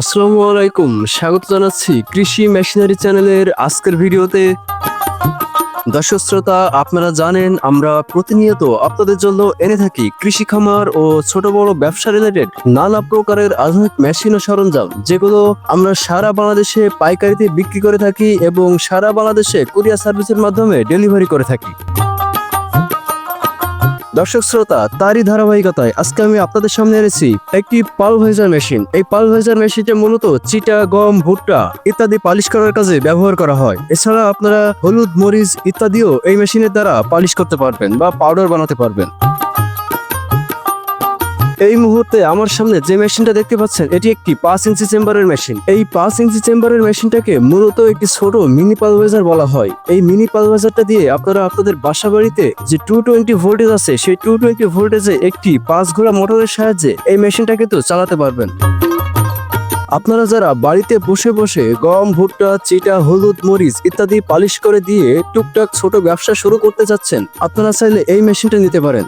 আসসালামু আলাইকুম, স্বাগত জানাচ্ছি কৃষি মেশিনারি চ্যানেলের আজকের ভিডিওতে। দর্শক শ্রোতা, আপনারা জানেন, আমরা প্রতিনিয়ত আপনাদের জন্য এনে থাকি কৃষি খামার ও ছোট বড় ব্যবসা রিলেটেড নানা প্রকারের আধুনিক মেশিন ও সরঞ্জাম, যেগুলো আমরা সারা বাংলাদেশে পাইকারিতে বিক্রি করে থাকি এবং সারা বাংলাদেশে কুরিয়ার সার্ভিসের মাধ্যমে ডেলিভারি করে থাকি। দর্শক শ্রোতা, তারই ধারাবাহিকতায় আজকে আমি আপনাদের সামনে এনেছি একটি পালভাইজার মেশিন। এই পালভাইজার মেশিনটি মূলত চিটা, গম, ভুট্টা ইত্যাদি পালিশ করার কাজে ব্যবহার করা হয়। এছাড়া আপনারা হলুদ, মরিচ ইত্যাদিও এই মেশিনের দ্বারা পালিশ করতে পারবেন বা পাউডার বানাতে পারবেন। এই মুহূর্তে আমার সামনে যে মেশিনটা দেখতে পাচ্ছেন, এটি একটি পাঁচ ইঞ্চি চেম্বারের মেশিন। এই পাঁচ ইঞ্চি চেম্বারের মেশিনটাকে মূলত একটি ছোট মিনি পালভাইজার বলা হয়। এই মিনি পালভাইজারটা দিয়ে আপনারা আপনাদের বাসা বাড়িতে যে টু টোয়েন্টি ভোল্টেজ আছে, সেই টু টোয়েন্টি ভোল্টেজে একটি পাঁচ ঘোড়া মোটরের সাহায্যে এই মেশিনটাকে কিন্তু চালাতে পারবেন। আপনারা যারা বাড়িতে বসে বসে গম, ভুট্টা, চিটা, হলুদ, মরিচ ইত্যাদি পালিশ করে দিয়ে টুকটাক ছোট ব্যবসা শুরু করতে যাচ্ছেন আপনারা চাইলে এই মেশিনটা নিতে পারেন।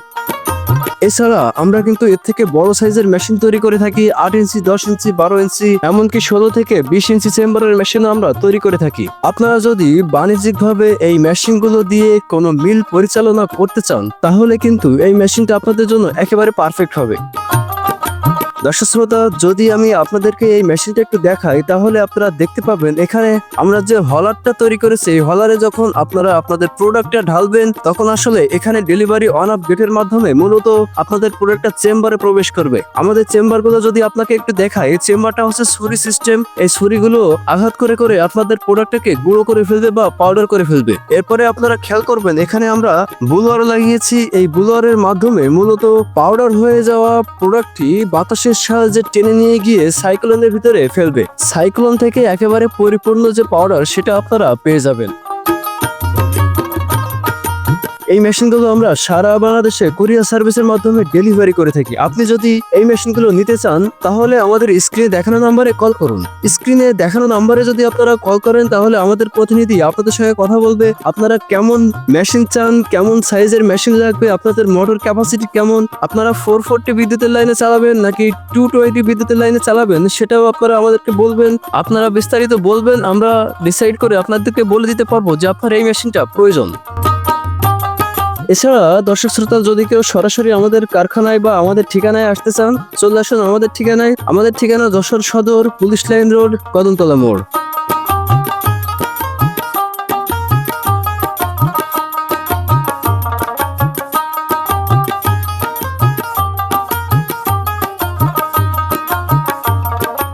এছাড়া আমরা কিন্তু এর থেকে বড় সাইজের মেশিন তৈরি করে থাকি আট ইঞ্চি, দশ ইঞ্চি, বারো ইঞ্চি, এমনকি ষোলো থেকে বিশ ইঞ্চি চেম্বারের মেশিন আমরা তৈরি করে থাকি। আপনারা যদি বাণিজ্যিকভাবে এই মেশিনগুলো দিয়ে কোনো মিল পরিচালনা করতে চান, তাহলে কিন্তু এই মেশিনটা আপনাদের জন্য একেবারে পারফেক্ট হবে। দর্শক শ্রোতা, যদি আমি আপনাদেরকে এই মেশিনটা একটু দেখাই, তাহলে আপনারা দেখতে পাবেন, এখানে আমরা যে হলারটা তৈরি করেছি, এই হলারে যখন আপনারা আপনাদের প্রোডাক্টটা ঢালবেন, তখন আসলে এখানে ডেলিভারি অন অফ গেটের মাধ্যমে মূলত আপনাদের প্রোডাক্টটা চেম্বারে প্রবেশ করবে। আমাদের চেম্বারগুলো যদি আপনাকে একটু দেখাই, এই চেম্বারটা হচ্ছে ছুরি সিস্টেম এই ছুরিগুলো আঘাত করে করে আপনাদের প্রোডাক্টটাকে গুঁড়ো করে ফেলবে বা পাউডার করে ফেলবে। এরপরে আপনারা খেয়াল করবেন, এখানে আমরা বুলোয়ার লাগিয়েছি, এই বুলোয়ারের মাধ্যমে মূলত পাউডার হয়ে যাওয়া প্রোডাক্টটি বাতাসের সাহায্যে টেনে নিয়ে গিয়ে সাইক্লোনের ভিতরে ফেলবে। সাইক্লোন থেকে একেবারে পরিপূর্ণ যে পাউডার সেটা আপনারা পেয়ে যাবেন। এই মেশিনগুলো আমরা সারা বাংলাদেশে কুরিয়ার সার্ভিসের মাধ্যমে ডেলিভারি করে থাকি। আপনি যদি এই মেশিনগুলো নিতে চান, তাহলে আমাদের স্ক্রিনে দেখানো নাম্বারে কল করুন। স্ক্রিনে দেখানো নাম্বারে যদি আপনারা কল করেন, তাহলে আমাদের প্রতিনিধি আপনাদের সঙ্গে কথা বলবে। আপনারা কেমন মেশিন চান, কেমন সাইজের মেশিন লাগবে, আপনাদের মোটর ক্যাপাসিটি কেমন, আপনারা ফোর ফোরটি বিদ্যুতের লাইনে চালাবেন নাকি টু টোয়েন্টি বিদ্যুতের লাইনে চালাবেন, সেটাও আপনারা আমাদেরকে বলবেন। আপনারা বিস্তারিত বলবেন, আমরা ডিসাইড করে আপনাদেরকে বলে দিতে পারব যে আপনার এই মেশিনটা প্রয়োজন। এছাড়া দর্শক শ্রোতা, যদি কেউ সরাসরি আমাদের কারখানায় বা আমাদের ঠিকানায় আসতে চান, চলে আসুন আমাদের ঠিকানায়। আমাদের ঠিকানা যশোর সদর, পুলিশ লাইন রোড, কদমতলা মোড়।